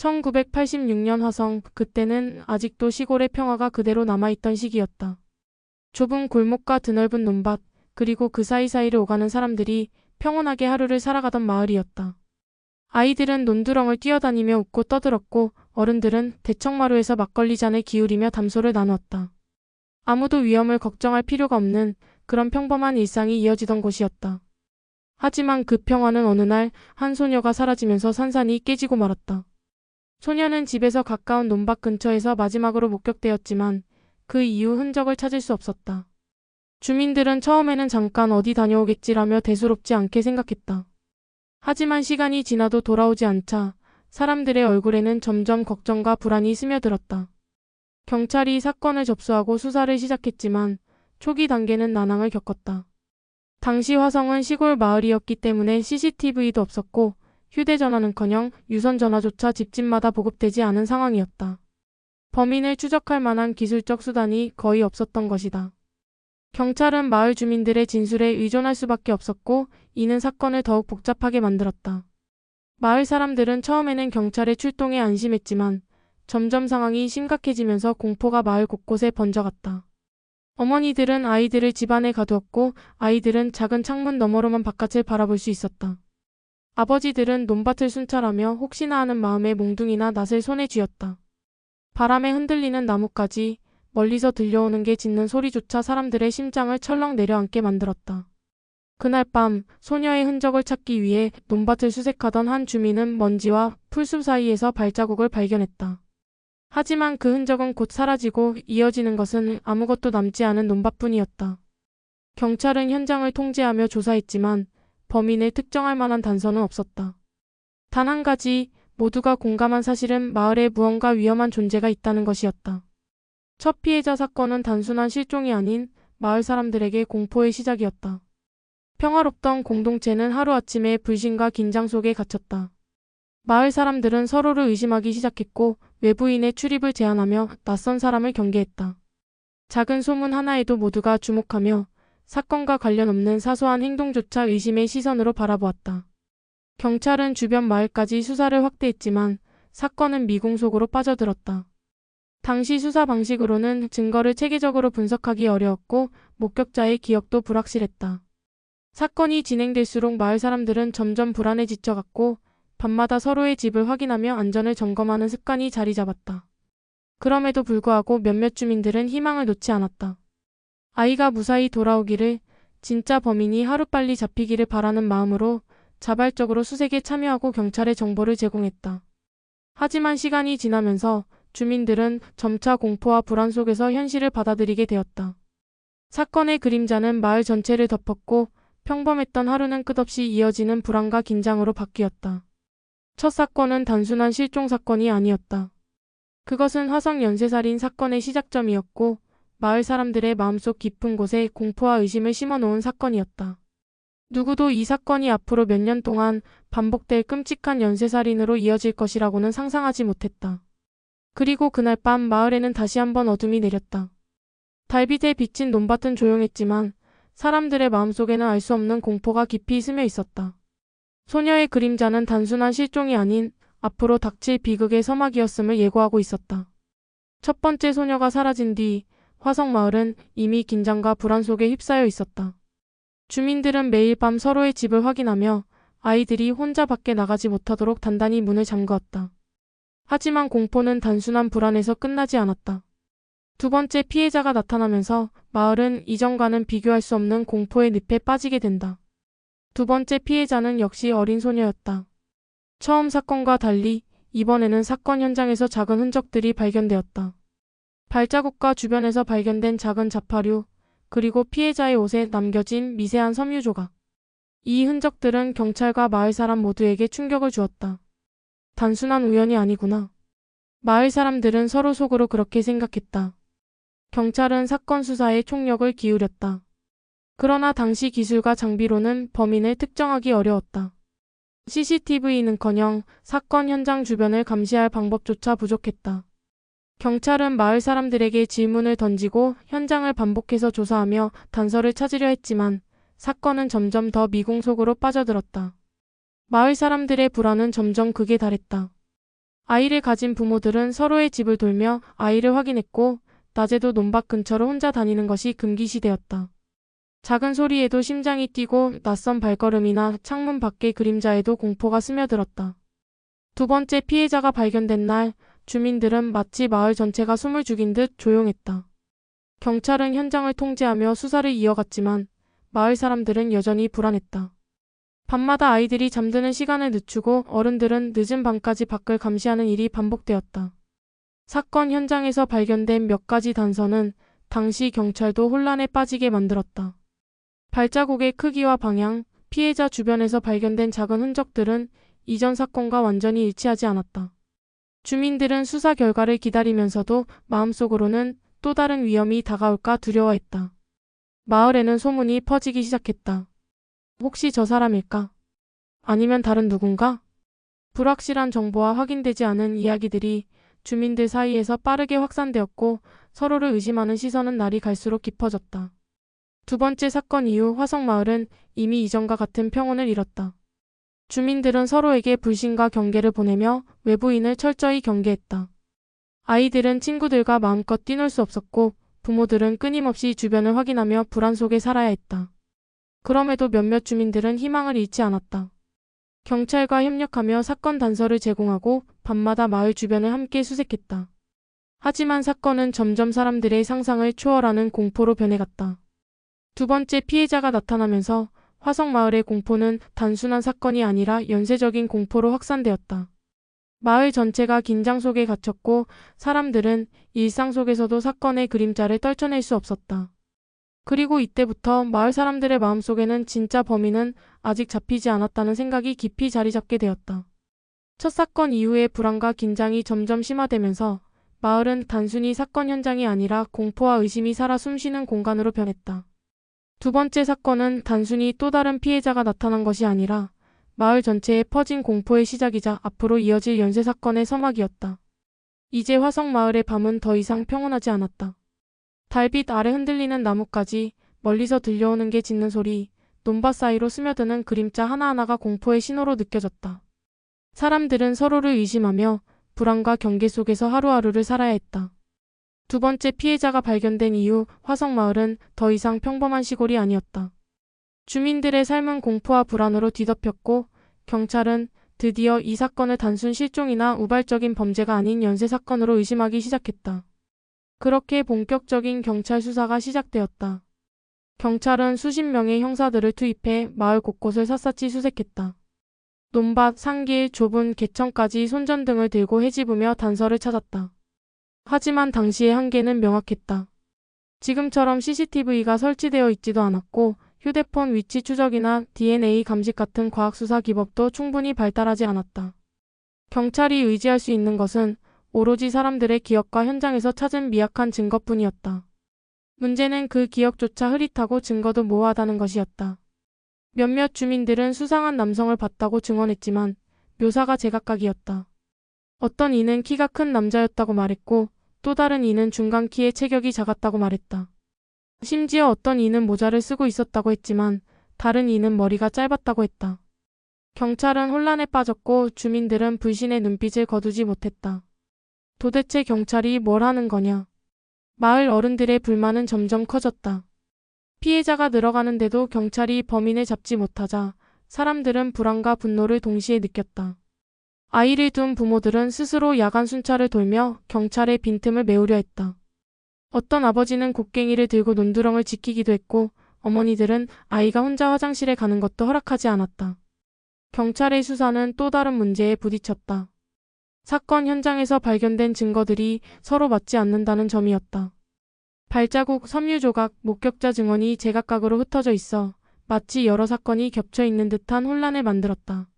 1986년 화성, 그때는 아직도 시골의 평화가 그대로 남아있던 시기였다. 좁은 골목과 드넓은 논밭, 그리고 그 사이사이를 오가는 사람들이 평온하게 하루를 살아가던 마을이었다. 아이들은 논두렁을 뛰어다니며 웃고 떠들었고 어른들은 대청마루에서 막걸리 잔을 기울이며 담소를 나누었다. 아무도 위험을 걱정할 필요가 없는 그런 평범한 일상이 이어지던 곳이었다. 하지만 그 평화는 어느 날 한 소녀가 사라지면서 산산이 깨지고 말았다. 소녀는 집에서 가까운 논밭 근처에서 마지막으로 목격되었지만 그 이후 흔적을 찾을 수 없었다. 주민들은 처음에는 잠깐 어디 다녀오겠지라며 대수롭지 않게 생각했다. 하지만 시간이 지나도 돌아오지 않자 사람들의 얼굴에는 점점 걱정과 불안이 스며들었다. 경찰이 사건을 접수하고 수사를 시작했지만 초기 단계는 난항을 겪었다. 당시 화성은 시골 마을이었기 때문에 CCTV도 없었고 휴대전화는커녕 유선전화조차 집집마다 보급되지 않은 상황이었다. 범인을 추적할 만한 기술적 수단이 거의 없었던 것이다. 경찰은 마을 주민들의 진술에 의존할 수밖에 없었고 이는 사건을 더욱 복잡하게 만들었다. 마을 사람들은 처음에는 경찰의 출동에 안심했지만 점점 상황이 심각해지면서 공포가 마을 곳곳에 번져갔다. 어머니들은 아이들을 집안에 가두었고 아이들은 작은 창문 너머로만 바깥을 바라볼 수 있었다. 아버지들은 논밭을 순찰하며 혹시나 하는 마음에 몽둥이나 낫을 손에 쥐었다. 바람에 흔들리는 나뭇가지, 멀리서 들려오는 게 짖는 소리조차 사람들의 심장을 철렁 내려앉게 만들었다. 그날 밤 소녀의 흔적을 찾기 위해 논밭을 수색하던 한 주민은 먼지와 풀숲 사이에서 발자국을 발견했다. 하지만 그 흔적은 곧 사라지고 이어지는 것은 아무것도 남지 않은 논밭뿐이었다. 경찰은 현장을 통제하며 조사했지만 범인을 특정할 만한 단서는 없었다. 단 한 가지 모두가 공감한 사실은 마을에 무언가 위험한 존재가 있다는 것이었다. 첫 피해자 사건은 단순한 실종이 아닌 마을 사람들에게 공포의 시작이었다. 평화롭던 공동체는 하루아침에 불신과 긴장 속에 갇혔다. 마을 사람들은 서로를 의심하기 시작했고 외부인의 출입을 제한하며 낯선 사람을 경계했다. 작은 소문 하나에도 모두가 주목하며 사건과 관련 없는 사소한 행동조차 의심의 시선으로 바라보았다. 경찰은 주변 마을까지 수사를 확대했지만 사건은 미궁 속으로 빠져들었다. 당시 수사 방식으로는 증거를 체계적으로 분석하기 어려웠고 목격자의 기억도 불확실했다. 사건이 진행될수록 마을 사람들은 점점 불안에 지쳐갔고 밤마다 서로의 집을 확인하며 안전을 점검하는 습관이 자리 잡았다. 그럼에도 불구하고 몇몇 주민들은 희망을 놓지 않았다. 아이가 무사히 돌아오기를 진짜 범인이 하루빨리 잡히기를 바라는 마음으로 자발적으로 수색에 참여하고 경찰에 정보를 제공했다. 하지만 시간이 지나면서 주민들은 점차 공포와 불안 속에서 현실을 받아들이게 되었다. 사건의 그림자는 마을 전체를 덮었고 평범했던 하루는 끝없이 이어지는 불안과 긴장으로 바뀌었다. 첫 사건은 단순한 실종 사건이 아니었다. 그것은 화성 연쇄살인 사건의 시작점이었고 마을 사람들의 마음속 깊은 곳에 공포와 의심을 심어놓은 사건이었다. 누구도 이 사건이 앞으로 몇 년 동안 반복될 끔찍한 연쇄살인으로 이어질 것이라고는 상상하지 못했다. 그리고 그날 밤 마을에는 다시 한번 어둠이 내렸다. 달빛에 비친 논밭은 조용했지만 사람들의 마음속에는 알 수 없는 공포가 깊이 스며 있었다. 소녀의 그림자는 단순한 실종이 아닌 앞으로 닥칠 비극의 서막이었음을 예고하고 있었다. 첫 번째 소녀가 사라진 뒤 화성마을은 이미 긴장과 불안 속에 휩싸여 있었다. 주민들은 매일 밤 서로의 집을 확인하며 아이들이 혼자 밖에 나가지 못하도록 단단히 문을 잠그었다. 하지만 공포는 단순한 불안에서 끝나지 않았다. 두 번째 피해자가 나타나면서 마을은 이전과는 비교할 수 없는 공포의 늪에 빠지게 된다. 두 번째 피해자는 역시 어린 소녀였다. 처음 사건과 달리 이번에는 사건 현장에서 작은 흔적들이 발견되었다. 발자국과 주변에서 발견된 작은 자파류, 그리고 피해자의 옷에 남겨진 미세한 섬유 조각. 이 흔적들은 경찰과 마을 사람 모두에게 충격을 주었다. 단순한 우연이 아니구나. 마을 사람들은 서로 속으로 그렇게 생각했다. 경찰은 사건 수사에 총력을 기울였다. 그러나 당시 기술과 장비로는 범인을 특정하기 어려웠다. CCTV는커녕 사건 현장 주변을 감시할 방법조차 부족했다. 경찰은 마을 사람들에게 질문을 던지고 현장을 반복해서 조사하며 단서를 찾으려 했지만 사건은 점점 더 미궁 속으로 빠져들었다. 마을 사람들의 불안은 점점 극에 달했다. 아이를 가진 부모들은 서로의 집을 돌며 아이를 확인했고 낮에도 논밭 근처로 혼자 다니는 것이 금기시되었다. 작은 소리에도 심장이 뛰고 낯선 발걸음이나 창문 밖의 그림자에도 공포가 스며들었다. 두 번째 피해자가 발견된 날 주민들은 마치 마을 전체가 숨을 죽인 듯 조용했다. 경찰은 현장을 통제하며 수사를 이어갔지만 마을 사람들은 여전히 불안했다. 밤마다 아이들이 잠드는 시간을 늦추고 어른들은 늦은 밤까지 밖을 감시하는 일이 반복되었다. 사건 현장에서 발견된 몇 가지 단서는 당시 경찰도 혼란에 빠지게 만들었다. 발자국의 크기와 방향, 피해자 주변에서 발견된 작은 흔적들은 이전 사건과 완전히 일치하지 않았다. 주민들은 수사 결과를 기다리면서도 마음속으로는 또 다른 위험이 다가올까 두려워했다. 마을에는 소문이 퍼지기 시작했다. 혹시 저 사람일까? 아니면 다른 누군가? 불확실한 정보와 확인되지 않은 이야기들이 주민들 사이에서 빠르게 확산되었고 서로를 의심하는 시선은 날이 갈수록 깊어졌다. 두 번째 사건 이후 화성마을은 이미 이전과 같은 평온을 잃었다. 주민들은 서로에게 불신과 경계를 보내며 외부인을 철저히 경계했다. 아이들은 친구들과 마음껏 뛰놀 수 없었고 부모들은 끊임없이 주변을 확인하며 불안 속에 살아야 했다. 그럼에도 몇몇 주민들은 희망을 잃지 않았다. 경찰과 협력하며 사건 단서를 제공하고 밤마다 마을 주변을 함께 수색했다. 하지만 사건은 점점 사람들의 상상을 초월하는 공포로 변해갔다. 두 번째 피해자가 나타나면서 화성마을의 공포는 단순한 사건이 아니라 연쇄적인 공포로 확산되었다. 마을 전체가 긴장 속에 갇혔고 사람들은 일상 속에서도 사건의 그림자를 떨쳐낼 수 없었다. 그리고 이때부터 마을 사람들의 마음속에는 진짜 범인은 아직 잡히지 않았다는 생각이 깊이 자리 잡게 되었다. 첫 사건 이후의 불안과 긴장이 점점 심화되면서 마을은 단순히 사건 현장이 아니라 공포와 의심이 살아 숨쉬는 공간으로 변했다. 두 번째 사건은 단순히 또 다른 피해자가 나타난 것이 아니라 마을 전체에 퍼진 공포의 시작이자 앞으로 이어질 연쇄 사건의 서막이었다. 이제 화성 마을의 밤은 더 이상 평온하지 않았다. 달빛 아래 흔들리는 나뭇가지, 멀리서 들려오는 게 짖는 소리, 논밭 사이로 스며드는 그림자 하나하나가 공포의 신호로 느껴졌다. 사람들은 서로를 의심하며 불안과 경계 속에서 하루하루를 살아야 했다. 두 번째 피해자가 발견된 이후 화성마을은 더 이상 평범한 시골이 아니었다. 주민들의 삶은 공포와 불안으로 뒤덮였고 경찰은 드디어 이 사건을 단순 실종이나 우발적인 범죄가 아닌 연쇄 사건으로 의심하기 시작했다. 그렇게 본격적인 경찰 수사가 시작되었다. 경찰은 수십 명의 형사들을 투입해 마을 곳곳을 샅샅이 수색했다. 논밭, 산길, 좁은 개천까지 손전등을 들고 헤집으며 단서를 찾았다. 하지만 당시의 한계는 명확했다. 지금처럼 CCTV가 설치되어 있지도 않았고 휴대폰 위치 추적이나 DNA 감식 같은 과학수사 기법도 충분히 발달하지 않았다. 경찰이 의지할 수 있는 것은 오로지 사람들의 기억과 현장에서 찾은 미약한 증거뿐이었다. 문제는 그 기억조차 흐릿하고 증거도 모호하다는 것이었다. 몇몇 주민들은 수상한 남성을 봤다고 증언했지만 묘사가 제각각이었다. 어떤 이는 키가 큰 남자였다고 말했고 또 다른 이는 중간 키에 체격이 작았다고 말했다. 심지어 어떤 이는 모자를 쓰고 있었다고 했지만 다른 이는 머리가 짧았다고 했다. 경찰은 혼란에 빠졌고 주민들은 불신의 눈빛을 거두지 못했다. 도대체 경찰이 뭘 하는 거냐? 마을 어른들의 불만은 점점 커졌다. 피해자가 늘어가는데도 경찰이 범인을 잡지 못하자 사람들은 불안과 분노를 동시에 느꼈다. 아이를 둔 부모들은 스스로 야간 순찰을 돌며 경찰의 빈틈을 메우려 했다. 어떤 아버지는 곡괭이를 들고 논두렁을 지키기도 했고 어머니들은 아이가 혼자 화장실에 가는 것도 허락하지 않았다. 경찰의 수사는 또 다른 문제에 부딪혔다. 사건 현장에서 발견된 증거들이 서로 맞지 않는다는 점이었다. 발자국, 섬유 조각, 목격자 증언이 제각각으로 흩어져 있어 마치 여러 사건이 겹쳐 있는 듯한 혼란을 만들었다.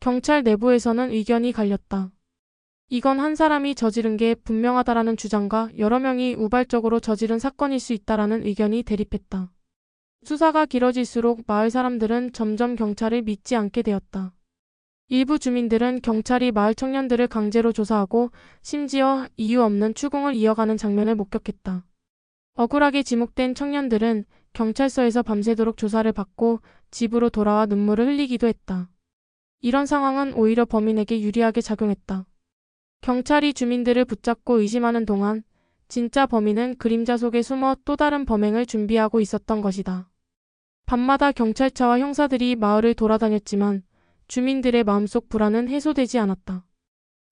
경찰 내부에서는 의견이 갈렸다. 이건 한 사람이 저지른 게 분명하다라는 주장과 여러 명이 우발적으로 저지른 사건일 수 있다라는 의견이 대립했다. 수사가 길어질수록 마을 사람들은 점점 경찰을 믿지 않게 되었다. 일부 주민들은 경찰이 마을 청년들을 강제로 조사하고 심지어 이유 없는 추궁을 이어가는 장면을 목격했다. 억울하게 지목된 청년들은 경찰서에서 밤새도록 조사를 받고 집으로 돌아와 눈물을 흘리기도 했다. 이런 상황은 오히려 범인에게 유리하게 작용했다. 경찰이 주민들을 붙잡고 의심하는 동안 진짜 범인은 그림자 속에 숨어 또 다른 범행을 준비하고 있었던 것이다. 밤마다 경찰차와 형사들이 마을을 돌아다녔지만 주민들의 마음속 불안은 해소되지 않았다.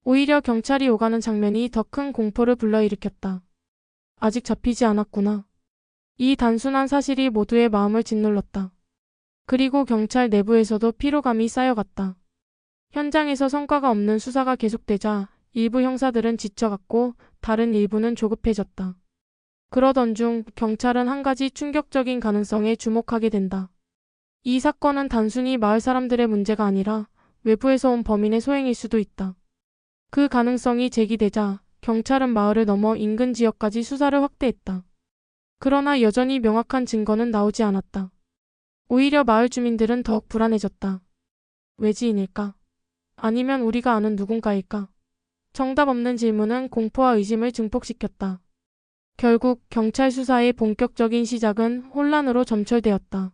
오히려 경찰이 오가는 장면이 더 큰 공포를 불러일으켰다. 아직 잡히지 않았구나. 이 단순한 사실이 모두의 마음을 짓눌렀다. 그리고 경찰 내부에서도 피로감이 쌓여갔다. 현장에서 성과가 없는 수사가 계속되자 일부 형사들은 지쳐갔고 다른 일부는 조급해졌다. 그러던 중 경찰은 한 가지 충격적인 가능성에 주목하게 된다. 이 사건은 단순히 마을 사람들의 문제가 아니라 외부에서 온 범인의 소행일 수도 있다. 그 가능성이 제기되자 경찰은 마을을 넘어 인근 지역까지 수사를 확대했다. 그러나 여전히 명확한 증거는 나오지 않았다. 오히려 마을 주민들은 더욱 불안해졌다. 외지인일까? 아니면 우리가 아는 누군가일까? 정답 없는 질문은 공포와 의심을 증폭시켰다. 결국 경찰 수사의 본격적인 시작은 혼란으로 점철되었다.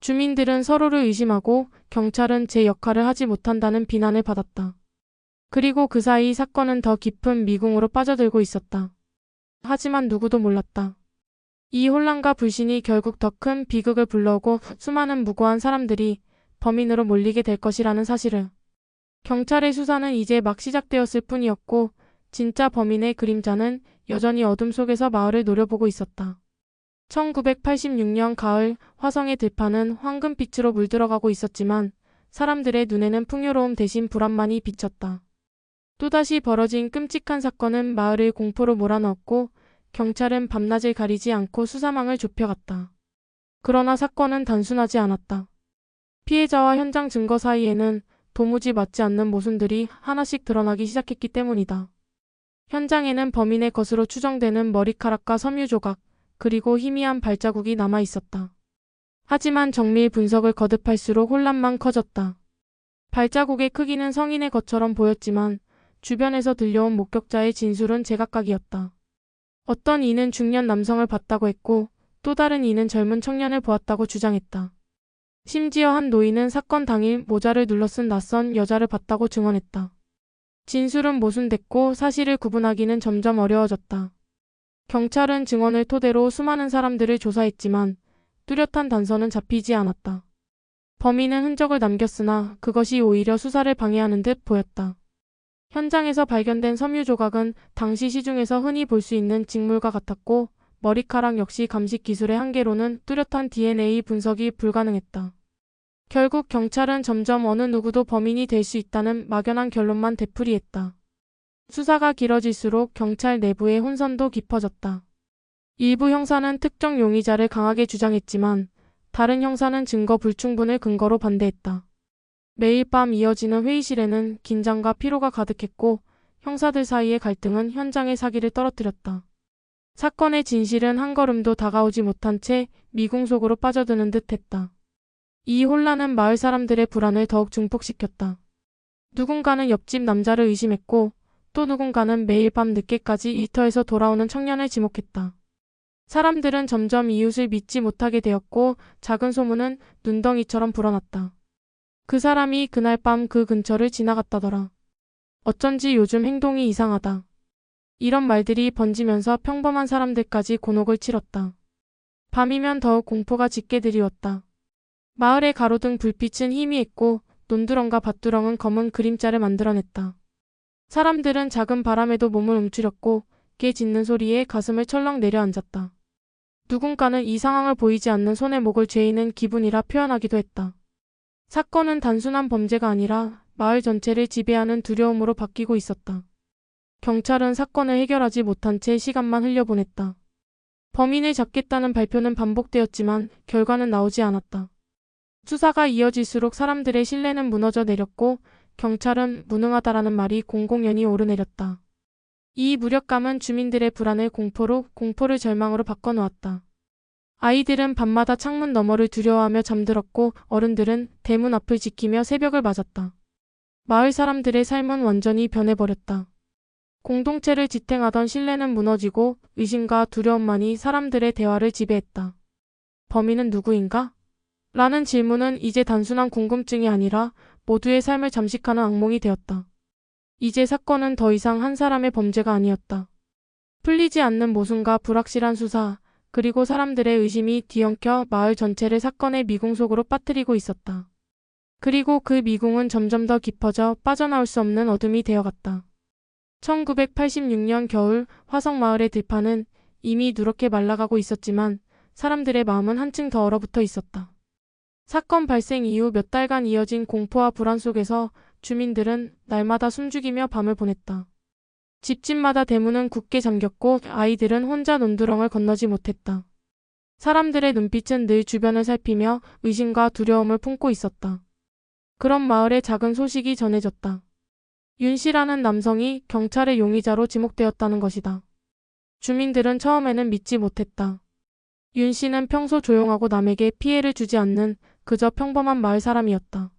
주민들은 서로를 의심하고 경찰은 제 역할을 하지 못한다는 비난을 받았다. 그리고 그 사이 사건은 더 깊은 미궁으로 빠져들고 있었다. 하지만 누구도 몰랐다. 이 혼란과 불신이 결국 더 큰 비극을 불러오고 수많은 무고한 사람들이 범인으로 몰리게 될 것이라는 사실을. 경찰의 수사는 이제 막 시작되었을 뿐이었고 진짜 범인의 그림자는 여전히 어둠 속에서 마을을 노려보고 있었다. 1986년 가을 화성의 들판은 황금빛으로 물들어가고 있었지만 사람들의 눈에는 풍요로움 대신 불안만이 비쳤다. 또다시 벌어진 끔찍한 사건은 마을을 공포로 몰아넣었고 경찰은 밤낮을 가리지 않고 수사망을 좁혀갔다. 그러나 사건은 단순하지 않았다. 피해자와 현장 증거 사이에는 도무지 맞지 않는 모순들이 하나씩 드러나기 시작했기 때문이다. 현장에는 범인의 것으로 추정되는 머리카락과 섬유 조각, 그리고 희미한 발자국이 남아 있었다. 하지만 정밀 분석을 거듭할수록 혼란만 커졌다. 발자국의 크기는 성인의 것처럼 보였지만 주변에서 들려온 목격자의 진술은 제각각이었다. 어떤 이는 중년 남성을 봤다고 했고 또 다른 이는 젊은 청년을 보았다고 주장했다. 심지어 한 노인은 사건 당일 모자를 눌러 쓴 낯선 여자를 봤다고 증언했다. 진술은 모순됐고 사실을 구분하기는 점점 어려워졌다. 경찰은 증언을 토대로 수많은 사람들을 조사했지만 뚜렷한 단서는 잡히지 않았다. 범인은 흔적을 남겼으나 그것이 오히려 수사를 방해하는 듯 보였다. 현장에서 발견된 섬유 조각은 당시 시중에서 흔히 볼 수 있는 직물과 같았고 머리카락 역시 감식 기술의 한계로는 뚜렷한 DNA 분석이 불가능했다. 결국 경찰은 점점 어느 누구도 범인이 될 수 있다는 막연한 결론만 되풀이했다. 수사가 길어질수록 경찰 내부의 혼선도 깊어졌다. 일부 형사는 특정 용의자를 강하게 주장했지만 다른 형사는 증거 불충분을 근거로 반대했다. 매일 밤 이어지는 회의실에는 긴장과 피로가 가득했고 형사들 사이의 갈등은 현장의 사기를 떨어뜨렸다. 사건의 진실은 한 걸음도 다가오지 못한 채 미궁 속으로 빠져드는 듯 했다. 이 혼란은 마을 사람들의 불안을 더욱 증폭시켰다. 누군가는 옆집 남자를 의심했고 또 누군가는 매일 밤 늦게까지 일터에서 돌아오는 청년을 지목했다. 사람들은 점점 이웃을 믿지 못하게 되었고 작은 소문은 눈덩이처럼 불어났다. 그 사람이 그날 밤 그 근처를 지나갔다더라. 어쩐지 요즘 행동이 이상하다. 이런 말들이 번지면서 평범한 사람들까지 곤혹을 치렀다. 밤이면 더욱 공포가 짙게 드리웠다. 마을의 가로등 불빛은 희미했고 논두렁과 밭두렁은 검은 그림자를 만들어냈다. 사람들은 작은 바람에도 몸을 움츠렸고 개 짖는 소리에 가슴을 철렁 내려앉았다. 누군가는 이 상황을 보이지 않는 손에 목을 죄이는 기분이라 표현하기도 했다. 사건은 단순한 범죄가 아니라 마을 전체를 지배하는 두려움으로 바뀌고 있었다. 경찰은 사건을 해결하지 못한 채 시간만 흘려보냈다. 범인을 잡겠다는 발표는 반복되었지만 결과는 나오지 않았다. 수사가 이어질수록 사람들의 신뢰는 무너져 내렸고 경찰은 무능하다라는 말이 공공연히 오르내렸다. 이 무력감은 주민들의 불안을 공포로, 공포를 절망으로 바꿔놓았다. 아이들은 밤마다 창문 너머를 두려워하며 잠들었고 어른들은 대문 앞을 지키며 새벽을 맞았다. 마을 사람들의 삶은 완전히 변해버렸다. 공동체를 지탱하던 신뢰는 무너지고 의심과 두려움만이 사람들의 대화를 지배했다. 범인은 누구인가? 라는 질문은 이제 단순한 궁금증이 아니라 모두의 삶을 잠식하는 악몽이 되었다. 이제 사건은 더 이상 한 사람의 범죄가 아니었다. 풀리지 않는 모순과 불확실한 수사, 그리고 사람들의 의심이 뒤엉켜 마을 전체를 사건의 미궁 속으로 빠뜨리고 있었다. 그리고 그 미궁은 점점 더 깊어져 빠져나올 수 없는 어둠이 되어갔다. 1986년 겨울 화성마을의 들판은 이미 누렇게 말라가고 있었지만 사람들의 마음은 한층 더 얼어붙어 있었다. 사건 발생 이후 몇 달간 이어진 공포와 불안 속에서 주민들은 날마다 숨죽이며 밤을 보냈다. 집집마다 대문은 굳게 잠겼고 아이들은 혼자 논두렁을 건너지 못했다. 사람들의 눈빛은 늘 주변을 살피며 의심과 두려움을 품고 있었다. 그런 마을에 작은 소식이 전해졌다. 윤 씨라는 남성이 경찰의 용의자로 지목되었다는 것이다. 주민들은 처음에는 믿지 못했다. 윤 씨는 평소 조용하고 남에게 피해를 주지 않는 그저 평범한 마을 사람이었다.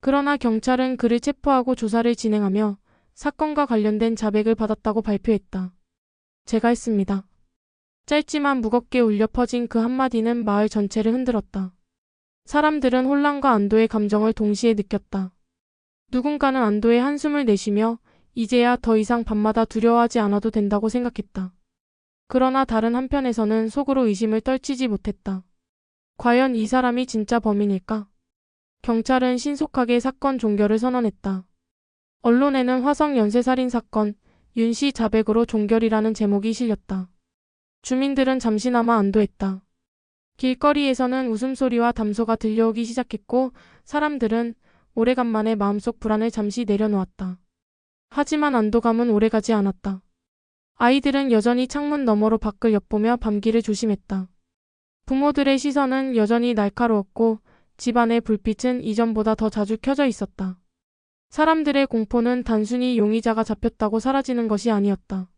그러나 경찰은 그를 체포하고 조사를 진행하며 사건과 관련된 자백을 받았다고 발표했다. 제가 했습니다. 짧지만 무겁게 울려 퍼진 그 한마디는 마을 전체를 흔들었다. 사람들은 혼란과 안도의 감정을 동시에 느꼈다. 누군가는 안도의 한숨을 내쉬며 이제야 더 이상 밤마다 두려워하지 않아도 된다고 생각했다. 그러나 다른 한편에서는 속으로 의심을 떨치지 못했다. 과연 이 사람이 진짜 범인일까? 경찰은 신속하게 사건 종결을 선언했다. 언론에는 화성 연쇄살인 사건, 윤 씨 자백으로 종결이라는 제목이 실렸다. 주민들은 잠시나마 안도했다. 길거리에서는 웃음소리와 담소가 들려오기 시작했고 사람들은 오래간만에 마음속 불안을 잠시 내려놓았다. 하지만 안도감은 오래가지 않았다. 아이들은 여전히 창문 너머로 밖을 엿보며 밤길을 조심했다. 부모들의 시선은 여전히 날카로웠고 집안의 불빛은 이전보다 더 자주 켜져 있었다. 사람들의 공포는 단순히 용의자가 잡혔다고 사라지는 것이 아니었다.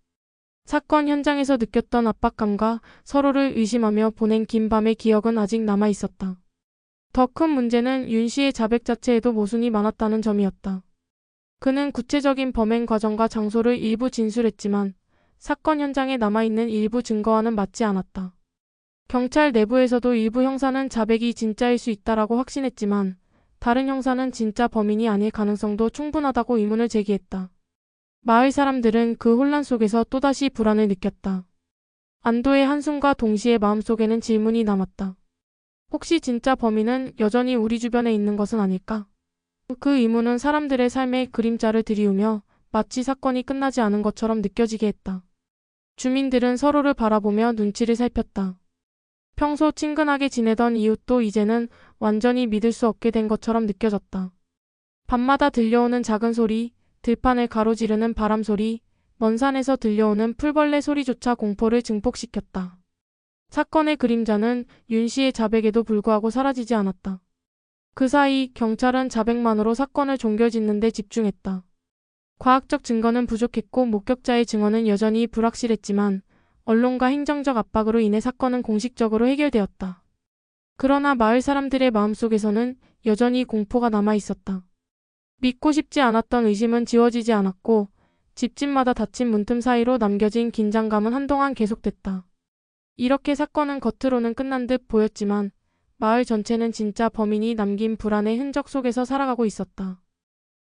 사건 현장에서 느꼈던 압박감과 서로를 의심하며 보낸 긴 밤의 기억은 아직 남아 있었다. 더 큰 문제는 윤 씨의 자백 자체에도 모순이 많았다는 점이었다. 그는 구체적인 범행 과정과 장소를 일부 진술했지만 사건 현장에 남아있는 일부 증거와는 맞지 않았다. 경찰 내부에서도 일부 형사는 자백이 진짜일 수 있다라고 확신했지만 다른 형사는 진짜 범인이 아닐 가능성도 충분하다고 의문을 제기했다. 마을 사람들은 그 혼란 속에서 또다시 불안을 느꼈다. 안도의 한숨과 동시에 마음속에는 질문이 남았다. 혹시 진짜 범인은 여전히 우리 주변에 있는 것은 아닐까? 그 의문은 사람들의 삶의 그림자를 들이우며 마치 사건이 끝나지 않은 것처럼 느껴지게 했다. 주민들은 서로를 바라보며 눈치를 살폈다. 평소 친근하게 지내던 이웃도 이제는 완전히 믿을 수 없게 된 것처럼 느껴졌다. 밤마다 들려오는 작은 소리, 들판을 가로지르는 바람 소리, 먼 산에서 들려오는 풀벌레 소리조차 공포를 증폭시켰다. 사건의 그림자는 윤 씨의 자백에도 불구하고 사라지지 않았다. 그 사이 경찰은 자백만으로 사건을 종결짓는 데 집중했다. 과학적 증거는 부족했고 목격자의 증언은 여전히 불확실했지만 언론과 행정적 압박으로 인해 사건은 공식적으로 해결되었다. 그러나 마을 사람들의 마음속에서는 여전히 공포가 남아 있었다. 믿고 싶지 않았던 의심은 지워지지 않았고 집집마다 닫힌 문틈 사이로 남겨진 긴장감은 한동안 계속됐다. 이렇게 사건은 겉으로는 끝난 듯 보였지만 마을 전체는 진짜 범인이 남긴 불안의 흔적 속에서 살아가고 있었다.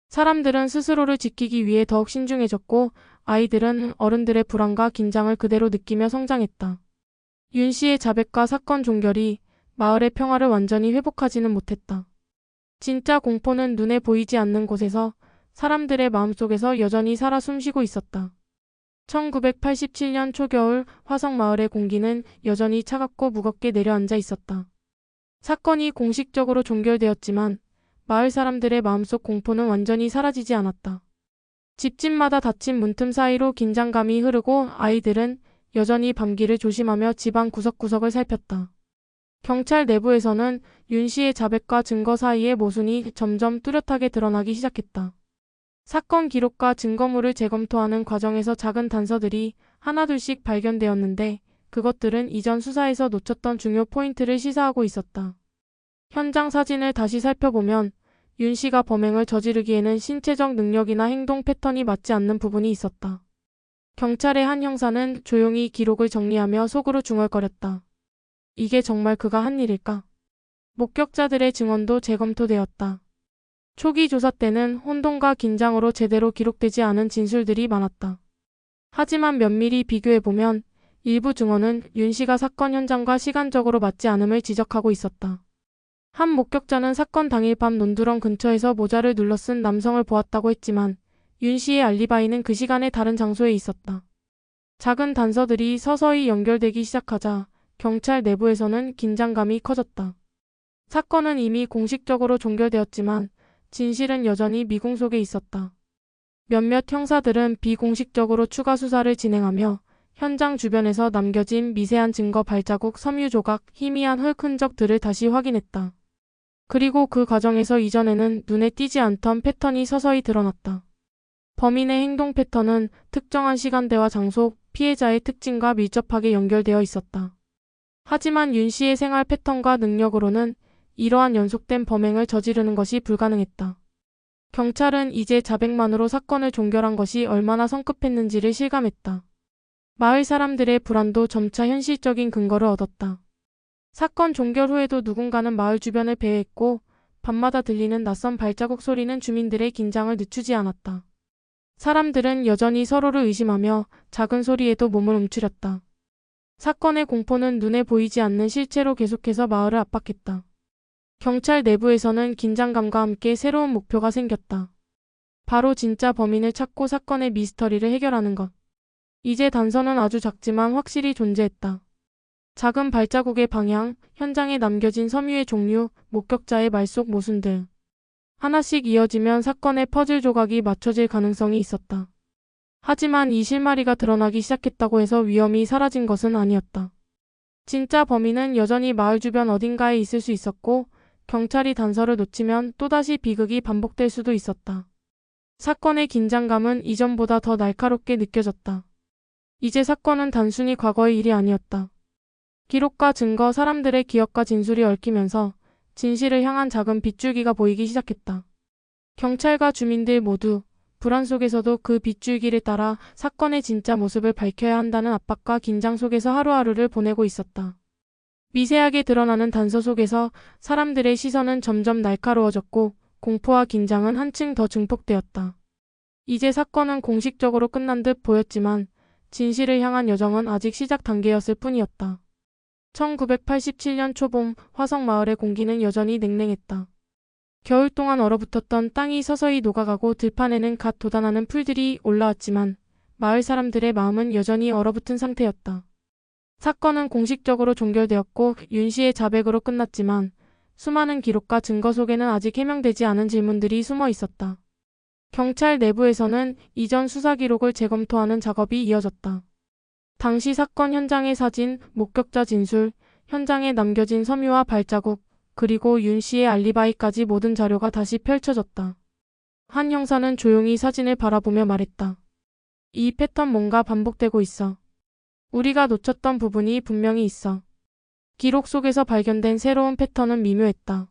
사람들은 스스로를 지키기 위해 더욱 신중해졌고 아이들은 어른들의 불안과 긴장을 그대로 느끼며 성장했다. 윤 씨의 자백과 사건 종결이 마을의 평화를 완전히 회복하지는 못했다. 진짜 공포는 눈에 보이지 않는 곳에서 사람들의 마음속에서 여전히 살아 숨쉬고 있었다. 1987년 초겨울 화성 마을의 공기는 여전히 차갑고 무겁게 내려앉아 있었다. 사건이 공식적으로 종결되었지만 마을 사람들의 마음속 공포는 완전히 사라지지 않았다. 집집마다 닫힌 문틈 사이로 긴장감이 흐르고 아이들은 여전히 밤길을 조심하며 집안 구석구석을 살폈다. 경찰 내부에서는 윤 씨의 자백과 증거 사이의 모순이 점점 뚜렷하게 드러나기 시작했다. 사건 기록과 증거물을 재검토하는 과정에서 작은 단서들이 하나둘씩 발견되었는데 그것들은 이전 수사에서 놓쳤던 중요 포인트를 시사하고 있었다. 현장 사진을 다시 살펴보면 윤 씨가 범행을 저지르기에는 신체적 능력이나 행동 패턴이 맞지 않는 부분이 있었다. 경찰의 한 형사는 조용히 기록을 정리하며 속으로 중얼거렸다. 이게 정말 그가 한 일일까? 목격자들의 증언도 재검토되었다. 초기 조사 때는 혼돈과 긴장으로 제대로 기록되지 않은 진술들이 많았다. 하지만 면밀히 비교해보면 일부 증언은 윤 씨가 사건 현장과 시간적으로 맞지 않음을 지적하고 있었다. 한 목격자는 사건 당일 밤 논두렁 근처에서 모자를 눌러 쓴 남성을 보았다고 했지만 윤 씨의 알리바이는 그 시간에 다른 장소에 있었다. 작은 단서들이 서서히 연결되기 시작하자 경찰 내부에서는 긴장감이 커졌다. 사건은 이미 공식적으로 종결되었지만 진실은 여전히 미궁 속에 있었다. 몇몇 형사들은 비공식적으로 추가 수사를 진행하며 현장 주변에서 남겨진 미세한 증거 발자국, 섬유 조각, 희미한 흙 흔적들을 다시 확인했다. 그리고 그 과정에서 이전에는 눈에 띄지 않던 패턴이 서서히 드러났다. 범인의 행동 패턴은 특정한 시간대와 장소, 피해자의 특징과 밀접하게 연결되어 있었다. 하지만 윤 씨의 생활 패턴과 능력으로는 이러한 연속된 범행을 저지르는 것이 불가능했다. 경찰은 이제 자백만으로 사건을 종결한 것이 얼마나 성급했는지를 실감했다. 마을 사람들의 불안도 점차 현실적인 근거를 얻었다. 사건 종결 후에도 누군가는 마을 주변을 배회했고 밤마다 들리는 낯선 발자국 소리는 주민들의 긴장을 늦추지 않았다. 사람들은 여전히 서로를 의심하며 작은 소리에도 몸을 움츠렸다. 사건의 공포는 눈에 보이지 않는 실체로 계속해서 마을을 압박했다. 경찰 내부에서는 긴장감과 함께 새로운 목표가 생겼다. 바로 진짜 범인을 찾고 사건의 미스터리를 해결하는 것. 이제 단서는 아주 작지만 확실히 존재했다. 작은 발자국의 방향, 현장에 남겨진 섬유의 종류, 목격자의 말속 모순 등. 하나씩 이어지면 사건의 퍼즐 조각이 맞춰질 가능성이 있었다. 하지만 이 실마리가 드러나기 시작했다고 해서 위험이 사라진 것은 아니었다. 진짜 범인은 여전히 마을 주변 어딘가에 있을 수 있었고 경찰이 단서를 놓치면 또다시 비극이 반복될 수도 있었다. 사건의 긴장감은 이전보다 더 날카롭게 느껴졌다. 이제 사건은 단순히 과거의 일이 아니었다. 기록과 증거, 사람들의 기억과 진술이 얽히면서 진실을 향한 작은 빗줄기가 보이기 시작했다. 경찰과 주민들 모두 불안 속에서도 그 빗줄기를 따라 사건의 진짜 모습을 밝혀야 한다는 압박과 긴장 속에서 하루하루를 보내고 있었다. 미세하게 드러나는 단서 속에서 사람들의 시선은 점점 날카로워졌고 공포와 긴장은 한층 더 증폭되었다. 이제 사건은 공식적으로 끝난 듯 보였지만 진실을 향한 여정은 아직 시작 단계였을 뿐이었다. 1987년 초봄 화성마을의 공기는 여전히 냉랭했다. 겨울 동안 얼어붙었던 땅이 서서히 녹아가고 들판에는 갓 돋아나는 풀들이 올라왔지만 마을 사람들의 마음은 여전히 얼어붙은 상태였다. 사건은 공식적으로 종결되었고 윤 씨의 자백으로 끝났지만 수많은 기록과 증거 속에는 아직 해명되지 않은 질문들이 숨어 있었다. 경찰 내부에서는 이전 수사 기록을 재검토하는 작업이 이어졌다. 당시 사건 현장의 사진, 목격자 진술, 현장에 남겨진 섬유와 발자국, 그리고 윤 씨의 알리바이까지 모든 자료가 다시 펼쳐졌다. 한 형사는 조용히 사진을 바라보며 말했다. 이 패턴 뭔가 반복되고 있어. 우리가 놓쳤던 부분이 분명히 있어. 기록 속에서 발견된 새로운 패턴은 미묘했다.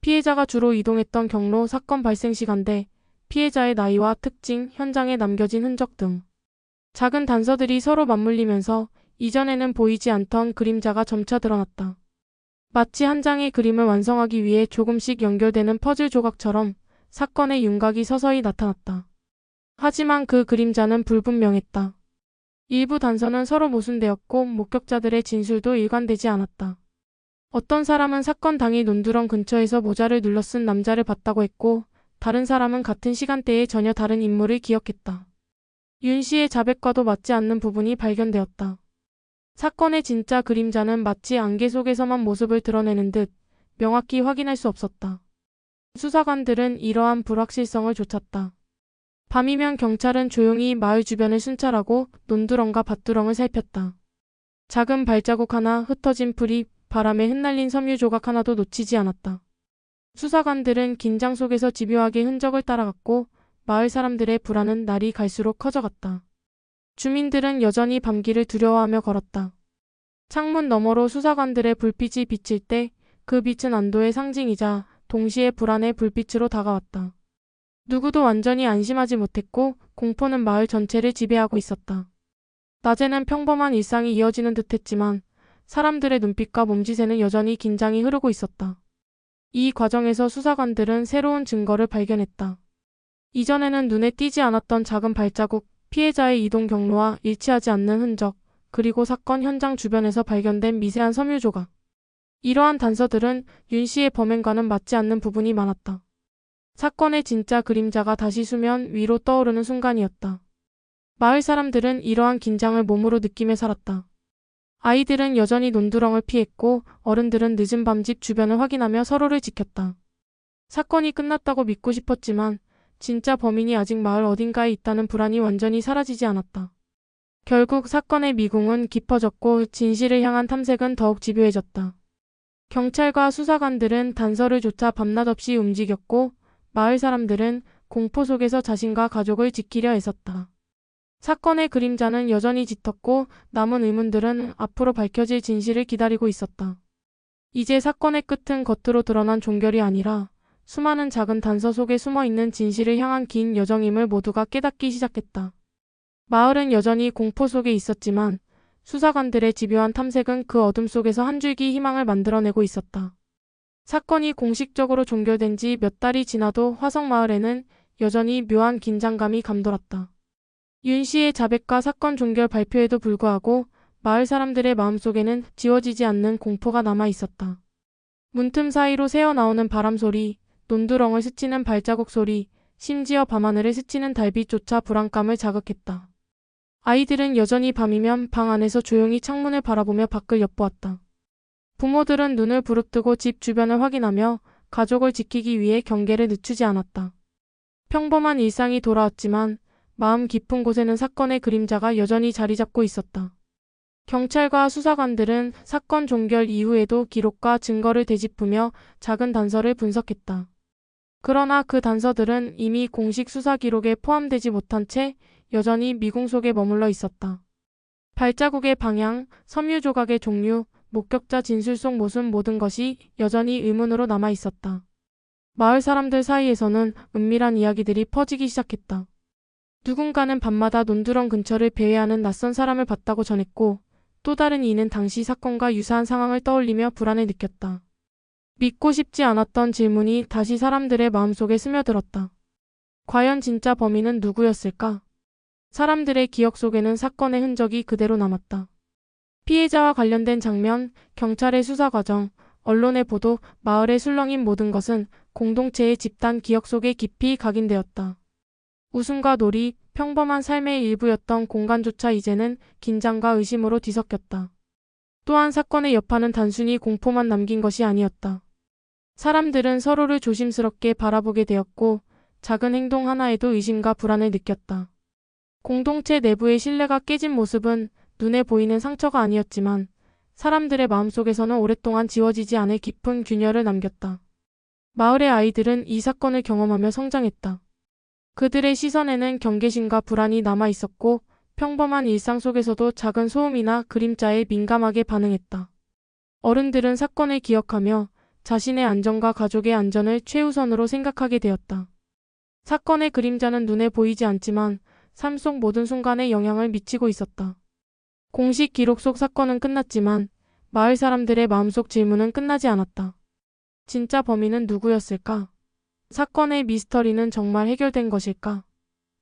피해자가 주로 이동했던 경로, 사건 발생 시간대, 피해자의 나이와 특징, 현장에 남겨진 흔적 등 작은 단서들이 서로 맞물리면서 이전에는 보이지 않던 그림자가 점차 드러났다. 마치 한 장의 그림을 완성하기 위해 조금씩 연결되는 퍼즐 조각처럼 사건의 윤곽이 서서히 나타났다. 하지만 그 그림자는 불분명했다. 일부 단서는 서로 모순되었고 목격자들의 진술도 일관되지 않았다. 어떤 사람은 사건 당일 논두렁 근처에서 모자를 눌러 쓴 남자를 봤다고 했고 다른 사람은 같은 시간대에 전혀 다른 인물을 기억했다. 윤 씨의 자백과도 맞지 않는 부분이 발견되었다. 사건의 진짜 그림자는 마치 안개 속에서만 모습을 드러내는 듯 명확히 확인할 수 없었다. 수사관들은 이러한 불확실성을 좇았다. 밤이면 경찰은 조용히 마을 주변을 순찰하고 논두렁과 밭두렁을 살폈다. 작은 발자국 하나, 흩어진 풀이, 바람에 흩날린 섬유 조각 하나도 놓치지 않았다. 수사관들은 긴장 속에서 집요하게 흔적을 따라갔고 마을 사람들의 불안은 날이 갈수록 커져갔다. 주민들은 여전히 밤길을 두려워하며 걸었다. 창문 너머로 수사관들의 불빛이 비칠 때 그 빛은 안도의 상징이자 동시에 불안의 불빛으로 다가왔다. 누구도 완전히 안심하지 못했고 공포는 마을 전체를 지배하고 있었다. 낮에는 평범한 일상이 이어지는 듯했지만 사람들의 눈빛과 몸짓에는 여전히 긴장이 흐르고 있었다. 이 과정에서 수사관들은 새로운 증거를 발견했다. 이전에는 눈에 띄지 않았던 작은 발자국, 피해자의 이동 경로와 일치하지 않는 흔적, 그리고 사건 현장 주변에서 발견된 미세한 섬유 조각. 이러한 단서들은 윤 씨의 범행과는 맞지 않는 부분이 많았다. 사건의 진짜 그림자가 다시 수면 위로 떠오르는 순간이었다. 마을 사람들은 이러한 긴장을 몸으로 느끼며 살았다. 아이들은 여전히 논두렁을 피했고 어른들은 늦은 밤 집 주변을 확인하며 서로를 지켰다. 사건이 끝났다고 믿고 싶었지만 진짜 범인이 아직 마을 어딘가에 있다는 불안이 완전히 사라지지 않았다. 결국 사건의 미궁은 깊어졌고 진실을 향한 탐색은 더욱 집요해졌다. 경찰과 수사관들은 단서를 쫓아 밤낮 없이 움직였고 마을 사람들은 공포 속에서 자신과 가족을 지키려 애썼다. 사건의 그림자는 여전히 짙었고 남은 의문들은 앞으로 밝혀질 진실을 기다리고 있었다. 이제 사건의 끝은 겉으로 드러난 종결이 아니라 수많은 작은 단서 속에 숨어 있는 진실을 향한 긴 여정임을 모두가 깨닫기 시작했다. 마을은 여전히 공포 속에 있었지만 수사관들의 집요한 탐색은 그 어둠 속에서 한 줄기 희망을 만들어내고 있었다. 사건이 공식적으로 종결된 지 몇 달이 지나도 화성마을에는 여전히 묘한 긴장감이 감돌았다. 윤 씨의 자백과 사건 종결 발표에도 불구하고 마을 사람들의 마음속에는 지워지지 않는 공포가 남아 있었다. 문틈 사이로 새어나오는 바람 소리, 논두렁을 스치는 발자국 소리, 심지어 밤하늘을 스치는 달빛조차 불안감을 자극했다. 아이들은 여전히 밤이면 방 안에서 조용히 창문을 바라보며 밖을 엿보았다. 부모들은 눈을 부릅뜨고 집 주변을 확인하며 가족을 지키기 위해 경계를 늦추지 않았다. 평범한 일상이 돌아왔지만 마음 깊은 곳에는 사건의 그림자가 여전히 자리 잡고 있었다. 경찰과 수사관들은 사건 종결 이후에도 기록과 증거를 되짚으며 작은 단서를 분석했다. 그러나 그 단서들은 이미 공식 수사 기록에 포함되지 못한 채 여전히 미궁 속에 머물러 있었다. 발자국의 방향, 섬유 조각의 종류, 목격자 진술 속 모습 모든 것이 여전히 의문으로 남아 있었다. 마을 사람들 사이에서는 은밀한 이야기들이 퍼지기 시작했다. 누군가는 밤마다 논두렁 근처를 배회하는 낯선 사람을 봤다고 전했고 또 다른 이는 당시 사건과 유사한 상황을 떠올리며 불안을 느꼈다. 믿고 싶지 않았던 질문이 다시 사람들의 마음속에 스며들었다. 과연 진짜 범인은 누구였을까? 사람들의 기억 속에는 사건의 흔적이 그대로 남았다. 피해자와 관련된 장면, 경찰의 수사 과정, 언론의 보도, 마을의 술렁인 모든 것은 공동체의 집단 기억 속에 깊이 각인되었다. 웃음과 놀이, 평범한 삶의 일부였던 공간조차 이제는 긴장과 의심으로 뒤섞였다. 또한 사건의 여파는 단순히 공포만 남긴 것이 아니었다. 사람들은 서로를 조심스럽게 바라보게 되었고 작은 행동 하나에도 의심과 불안을 느꼈다. 공동체 내부의 신뢰가 깨진 모습은 눈에 보이는 상처가 아니었지만 사람들의 마음속에서는 오랫동안 지워지지 않을 깊은 균열을 남겼다. 마을의 아이들은 이 사건을 경험하며 성장했다. 그들의 시선에는 경계심과 불안이 남아 있었고 평범한 일상 속에서도 작은 소음이나 그림자에 민감하게 반응했다. 어른들은 사건을 기억하며 자신의 안전과 가족의 안전을 최우선으로 생각하게 되었다. 사건의 그림자는 눈에 보이지 않지만 삶 속 모든 순간에 영향을 미치고 있었다. 공식 기록 속 사건은 끝났지만 마을 사람들의 마음속 질문은 끝나지 않았다. 진짜 범인은 누구였을까? 사건의 미스터리는 정말 해결된 것일까?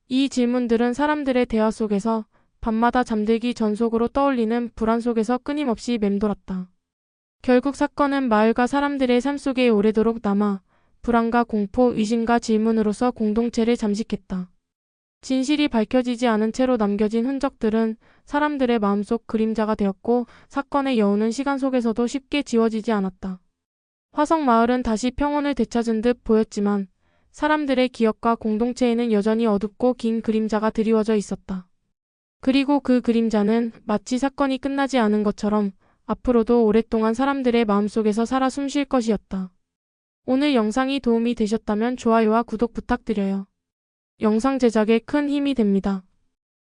이 질문들은 사람들의 대화 속에서 밤마다 잠들기 전 속으로 떠올리는 불안 속에서 끊임없이 맴돌았다. 결국 사건은 마을과 사람들의 삶 속에 오래도록 남아 불안과 공포, 의심과 질문으로서 공동체를 잠식했다. 진실이 밝혀지지 않은 채로 남겨진 흔적들은 사람들의 마음속 그림자가 되었고 사건의 여운은 시간 속에서도 쉽게 지워지지 않았다. 화성 마을은 다시 평온을 되찾은 듯 보였지만 사람들의 기억과 공동체에는 여전히 어둡고 긴 그림자가 드리워져 있었다. 그리고 그 그림자는 마치 사건이 끝나지 않은 것처럼 앞으로도 오랫동안 사람들의 마음속에서 살아 숨쉴 것이었다. 오늘 영상이 도움이 되셨다면 좋아요와 구독 부탁드려요. 영상 제작에 큰 힘이 됩니다.